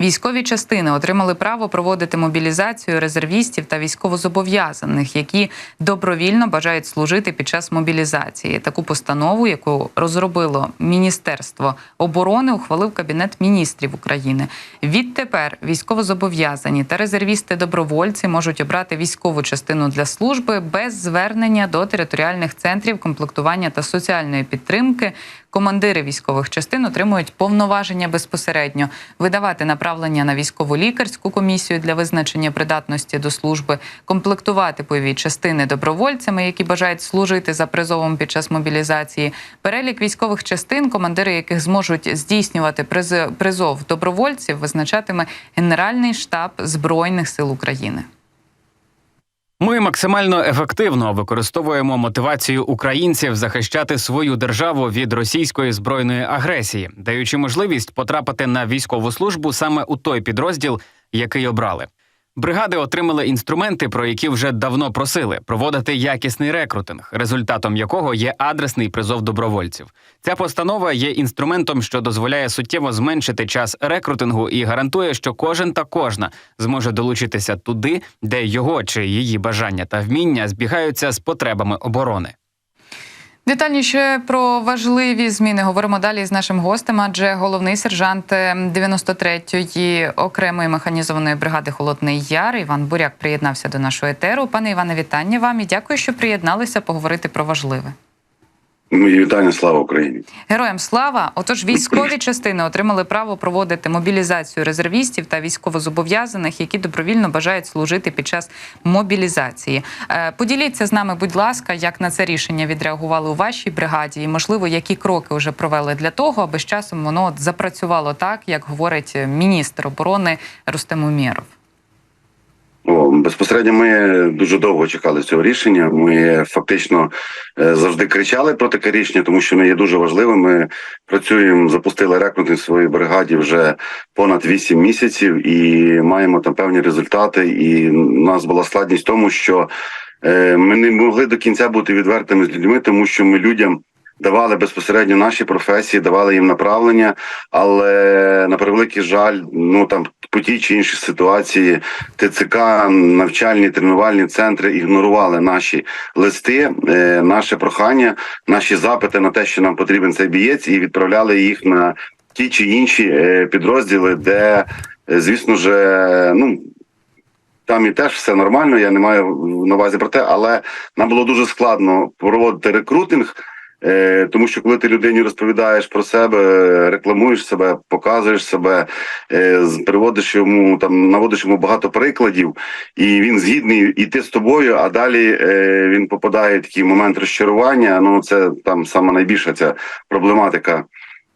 Військові частини отримали право проводити мобілізацію резервістів та військовозобов'язаних, які добровільно бажають служити під час мобілізації. Таку постанову, яку розробило Міністерство оборони, ухвалив Кабінет міністрів України. Відтепер військовозобов'язані та резервісти-добровольці можуть обрати військову частину для служби без звернення до територіальних центрів комплектування та соціальної підтримки. Командири військових частин отримують повноваження безпосередньо видавати направлення на військову лікарську комісію для визначення придатності до служби, комплектувати бойові частини добровольцями, які бажають служити за призовом під час мобілізації. Перелік військових частин, командири яких зможуть здійснювати приз- призов добровольців, визначатиме Генеральний штаб збройних сил України. Ми максимально ефективно використовуємо мотивацію українців захищати свою державу від російської збройної агресії, даючи можливість потрапити на військову службу саме у той підрозділ, який обрали. Бригади отримали інструменти, про які вже давно просили проводити якісний рекрутинг, результатом якого є адресний призов добровольців. Ця постанова є інструментом, що дозволяє суттєво зменшити час рекрутингу і гарантує, що кожен та кожна зможе долучитися туди, де його чи її бажання та вміння збігаються з потребами оборони. Детальніше про важливі зміни говоримо далі з нашим гостем, адже головний сержант е, 93-ї окремої механізованої бригади Холодний Яр Іван Буряк приєднався до нашого етеру. Пане Іване, вітання вам і дякую, що приєдналися поговорити про важливе. Мої вітання, слава Україні. Героям слава! Отож, військові частини отримали право проводити мобілізацію резервістів та військовозобов'язаних, які добровільно бажають служити під час мобілізації. Е, Поділіться з нами, будь ласка, як на це рішення відреагували у вашій бригаді, і можливо, які кроки вже провели для того, аби з часом воно запрацювало так, як говорить міністр оборони Рустем Умєров. Безпосередньо ми дуже довго чекали цього рішення. Ми фактично е, завжди кричали про таке рішення, тому що воно є дуже важливим. Ми працюємо, запустили рекрутинг в своїй бригаді вже понад 8 місяців і маємо там певні результати. І у нас була складність в тому, що е, ми не могли до кінця бути відвертими з людьми, тому що ми людям. Давали безпосередньо наші професії, давали їм направлення, але на превеликий жаль, ну там по тій чи іншій ситуації ТЦК, навчальні тренувальні центри ігнорували наші листи, е, наше прохання, наші запити на те, що нам потрібен цей бієць, і відправляли їх на ті чи інші е, підрозділи, де, е, звісно ж, ну. Там і теж все нормально, я не маю на увазі про те, але нам було дуже складно проводити рекрутинг, Е, тому що коли ти людині розповідаєш про себе, рекламуєш себе, показуєш себе, е, приводиш йому там, наводиш йому багато прикладів, і він згідний іти з тобою. А далі е, він попадає в такий момент розчарування. Ну це там сама найбільша ця проблематика.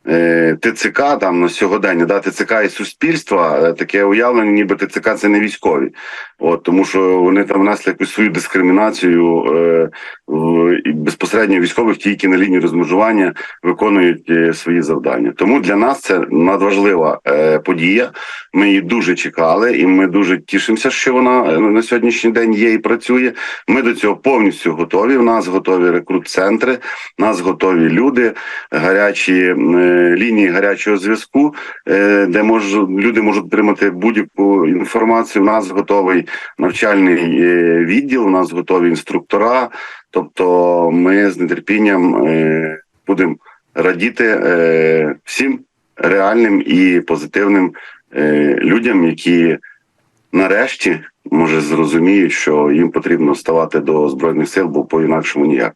Е, ТЦК там на сьогодення, да, ТЦК і суспільства е, таке уявлення, ніби ТЦК це не військові, от тому що вони там внесли якусь свою дискримінацію е, в і безпосередньо військових, ті, які на лінії розмежування виконують е, свої завдання. Тому для нас це надважлива е, подія. Ми її дуже чекали, і ми дуже тішимося, що вона е, на сьогоднішній день є і працює. Ми до цього повністю готові. У нас готові рекрут-центри, нас готові люди, гарячі е, лінії гарячого зв'язку, е, де мож, люди можуть отримати будь-яку інформацію. У нас готовий навчальний е, відділ, у нас готові інструктора. Тобто, ми з нетерпінням е, будемо радіти всім реальним і позитивним людям, які нарешті може зрозуміють, що їм потрібно ставати до збройних сил, бо по інакшому ніяк.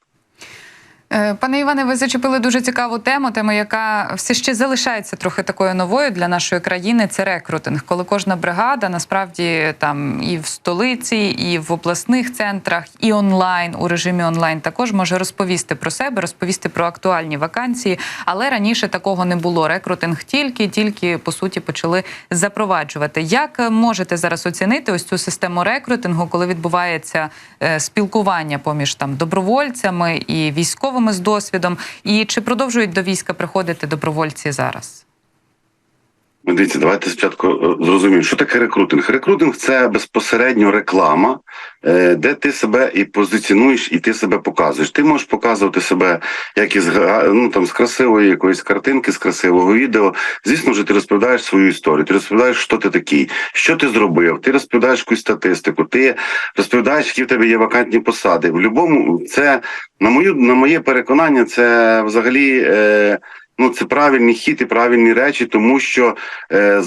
Е, Пане Іване, ви зачепили дуже цікаву тему, тему, яка все ще залишається трохи такою новою для нашої країни. Це рекрутинг, коли кожна бригада насправді там і в столиці, і в обласних центрах, і онлайн у режимі онлайн також може розповісти про себе, розповісти про актуальні вакансії. Але раніше такого не було. Рекрутинг тільки, тільки по суті почали запроваджувати. Як можете зараз оцінити ось цю систему рекрутингу, коли відбувається е, спілкування поміж там добровольцями і військовими з досвідом? І чи продовжують до війська приходити добровольці зараз? Ну, Дивіться, давайте спочатку е, зрозуміємо, що таке рекрутинг. Рекрутинг це безпосередньо реклама, е, де ти себе і позиціонуєш, і ти себе показуєш. Ти можеш показувати себе як із ну, там, з красивої якоїсь картинки, з красивого відео. Звісно ж, ти розповідаєш свою історію, ти розповідаєш, що ти такий, що ти зробив, ти розповідаєш якусь статистику, ти розповідаєш, які в тебе є вакантні посади. В будь-якому це, на мою на моє переконання, це взагалі. Е, Ну, це правильний хід і правильні речі, тому що е,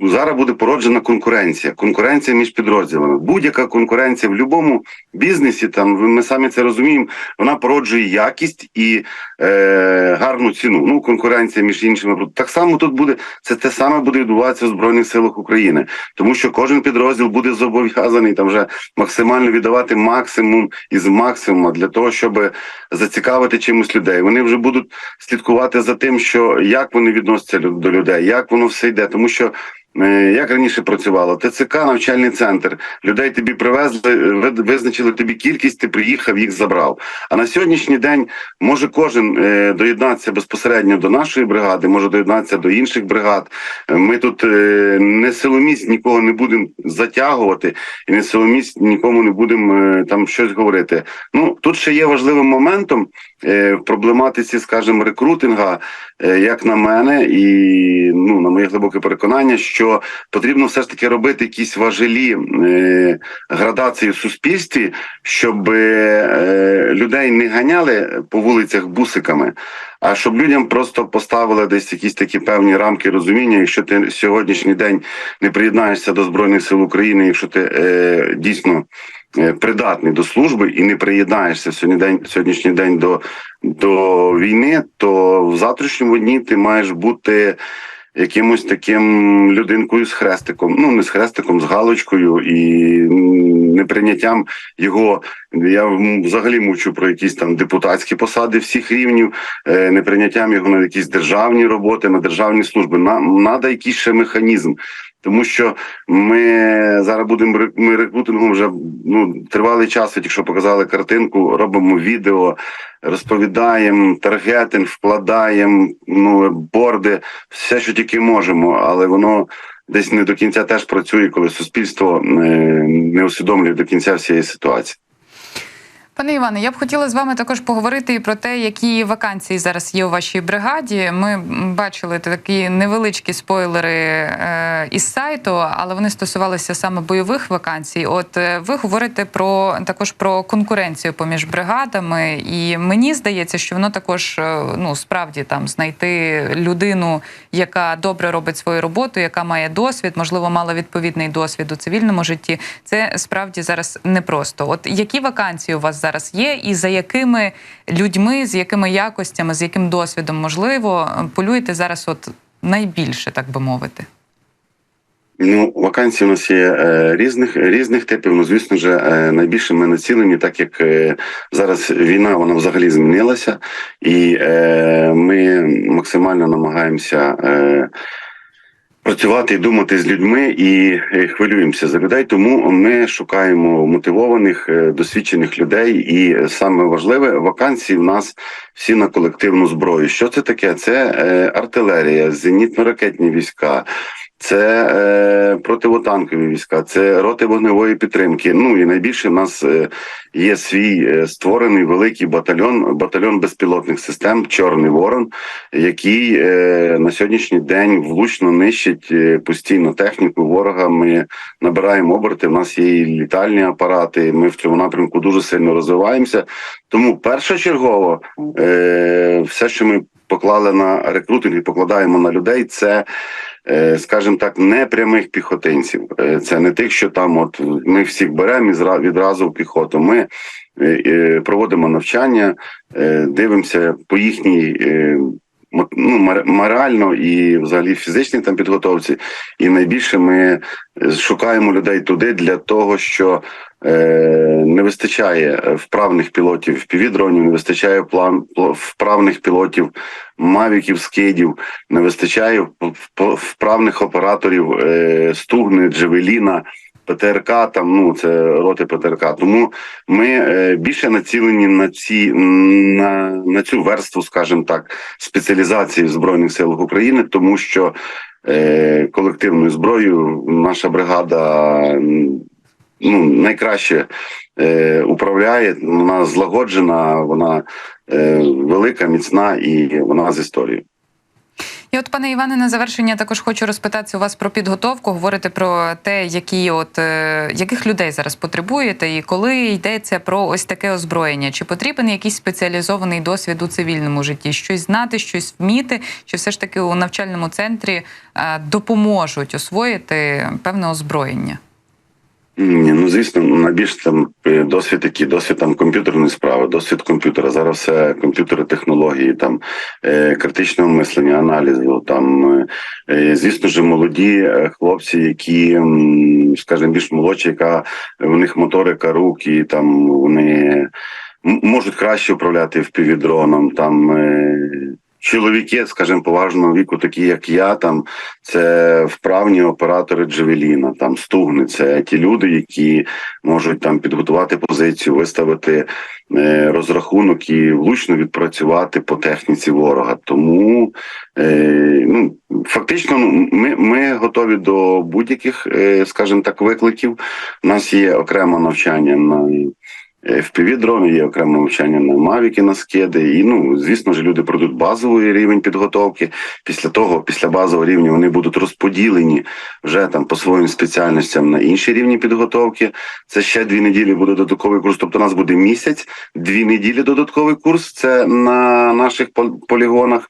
зараз буде породжена конкуренція. Конкуренція між підрозділами. Будь-яка конкуренція в будь-якому бізнесі, там ми самі це розуміємо, вона породжує якість і е, гарну ціну. Ну, конкуренція між іншими. Так само тут буде це те саме буде відбуватися в Збройних силах України, тому що кожен підрозділ буде зобов'язаний там вже максимально віддавати максимум із максимума для того, щоб зацікавити чимось людей. Вони вже будуть слідкувати за тим, що як вони відносяться до людей, як воно все йде, тому що. Е, Як раніше працювало, ТЦК, навчальний центр. Людей тобі привезли, е, визначили тобі кількість, ти приїхав, їх забрав. А на сьогоднішній день може кожен е, доєднатися безпосередньо до нашої бригади, може доєднатися до інших бригад. Ми тут не силоміць нікого не будемо затягувати, і не силоміць нікому не будемо там щось говорити. Ну тут ще є важливим моментом в проблематиці, скажімо, рекрутинга, як на мене, і ну на моє глибоке переконання, що потрібно все ж таки робити якісь важелі е, градації в суспільстві, щоб е, людей не ганяли по вулицях бусиками. А щоб людям просто поставили десь якісь такі певні рамки розуміння, якщо ти сьогоднішній день не приєднаєшся до збройних сил України, якщо ти е, дійсно е, придатний до служби і не приєднаєшся сьогодні день, сьогоднішній день до, до війни, то в завтрашньому дні ти маєш бути якимось таким людинкою з хрестиком, ну не з хрестиком, з галочкою і неприйняттям його. Я взагалі мовчу про якісь там депутатські посади всіх рівнів, е, неприйняттям його на якісь державні роботи, на державні служби. Нам треба якийсь ще механізм. Тому що ми зараз будемо ми рекрутингом вже ну тривалий час. Якщо показали картинку, робимо відео, розповідаємо таргетинг, вкладаємо ну борди, все, що тільки можемо, але воно десь не до кінця теж працює, коли суспільство е, не усвідомлює до кінця всієї ситуації. Пане Іване, я б хотіла з вами також поговорити і про те, які вакансії зараз є у вашій бригаді. Ми бачили такі невеличкі спойлери е, із сайту, але вони стосувалися саме бойових вакансій. От е, ви говорите про також про конкуренцію поміж бригадами, і мені здається, що воно також е, ну справді там знайти людину, яка добре робить свою роботу, яка має досвід, можливо, мала відповідний досвід у цивільному житті. Це справді зараз непросто. От які вакансії у вас є, і за якими людьми, з якими якостями, з яким досвідом можливо полюєте зараз, от найбільше, так би мовити. Ну, вакансій у нас є е, різних різних типів. Ну, звісно ж, е, найбільше ми націлені, так як е, зараз війна вона взагалі змінилася, і е, ми максимально намагаємося. Е, Працювати і думати з людьми і е, хвилюємося за людей, тому ми шукаємо мотивованих, е, досвідчених людей. І е, саме важливе вакансії в нас всі на колективну зброю. Що це таке? Це артилерія, зенітно-ракетні війська, це е, противотанкові війська, це роти вогневої підтримки. Ну і найбільше в нас е, є свій е, створений великий батальйон, батальйон безпілотних систем Чорний Ворон, який е, на сьогоднішній день влучно нищить е, постійно техніку ворога. Ми набираємо оберти. У нас є і літальні апарати. Ми в цьому напрямку дуже сильно розвиваємося. Тому першочергово е, все, що ми поклали на рекрутинг і покладаємо на людей, це. е, Скажімо так, не прямих піхотинців. Е, Це не тих, що там, от ми всіх беремо і відразу в піхоту. Ми е, проводимо навчання, дивимося по їхній ну, морально і взагалі фізичній там підготовці. І найбільше ми е, шукаємо людей туди для того, що е, не вистачає вправних пілотів півдронів, не вистачає план пл- вправних пілотів мавіків, скидів, не вистачає вправних операторів е, стугни, джевеліна. ПТРК, там ну це роти ПТРК. Тому ми е, більше націлені на ці на, на цю верству, скажімо так, спеціалізації в збройних силах України, тому що е, колективною зброєю наша бригада ну найкраще е, управляє. Вона злагоджена, вона е, велика, міцна і вона з історією. І от, пане Іване, на завершення також хочу розпитатися у вас про підготовку, говорити про те, які от е, яких людей зараз потребуєте, і коли йдеться про ось таке озброєння, чи потрібен якийсь спеціалізований досвід у цивільному житті, щось знати, щось вміти, чи все ж таки у навчальному центрі е, допоможуть освоїти певне озброєння? Ну звісно, найбільш там е, досвід який, досвід там комп'ютерної справи, досвід комп'ютера. Зараз все комп'ютери, технології, там е, критичного мислення, аналізу. Там е, звісно ж, молоді хлопці, які, скажімо, більш молодші, яка в них моторика рук, і там вони можуть краще управляти впівдроном. Там чоловіки, скажімо, поважного віку, такі як я, там це вправні оператори Джевеліна, там стугни. Це ті люди, які можуть там підготувати позицію, виставити е, розрахунок і влучно відпрацювати по техніці ворога. Тому е, ну фактично, ну, ми, ми готові до будь-яких, е, скажімо так, викликів. У нас є окреме навчання на fpv дрони, є окреме навчання на мавіки, на скиди. І ну, звісно ж, люди пройдуть базовий рівень підготовки. Після того, після базового рівня, вони будуть розподілені вже там по своїм спеціальностям на інші рівні підготовки. Це ще дві неділі буде додатковий курс. Тобто, у нас буде місяць, дві неділі додатковий курс. Це на наших полігонах,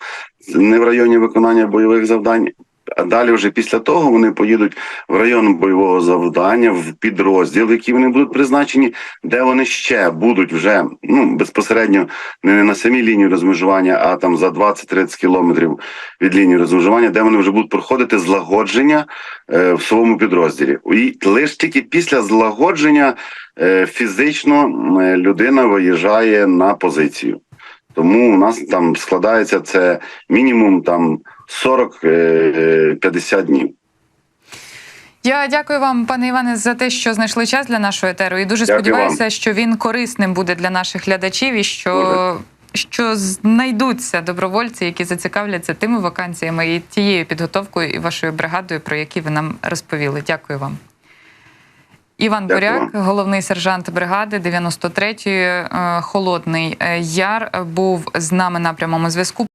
не в районі виконання бойових завдань. А далі, вже після того, вони поїдуть в район бойового завдання, в підрозділ, які вони будуть призначені, де вони ще будуть вже ну безпосередньо не на самій лінії розмежування, а там за 20-30 кілометрів від лінії розмежування, де вони вже будуть проходити злагодження е, в своєму підрозділі. І лише тільки після злагодження е, фізично е, людина виїжджає на позицію. Тому у нас там складається це мінімум там 40-50 днів. Я дякую вам, пане Іване, за те, що знайшли час для нашого етеру. І дуже Дякую сподіваюся, вам. що він корисним буде для наших глядачів і що. Що знайдуться добровольці, які зацікавляться тими вакансіями і тією підготовкою і вашою бригадою, про які ви нам розповіли. Дякую вам. Іван Дякую Буряк, головний сержант бригади 93-ї е, Холодний е, Яр, е, був з нами на прямому зв'язку.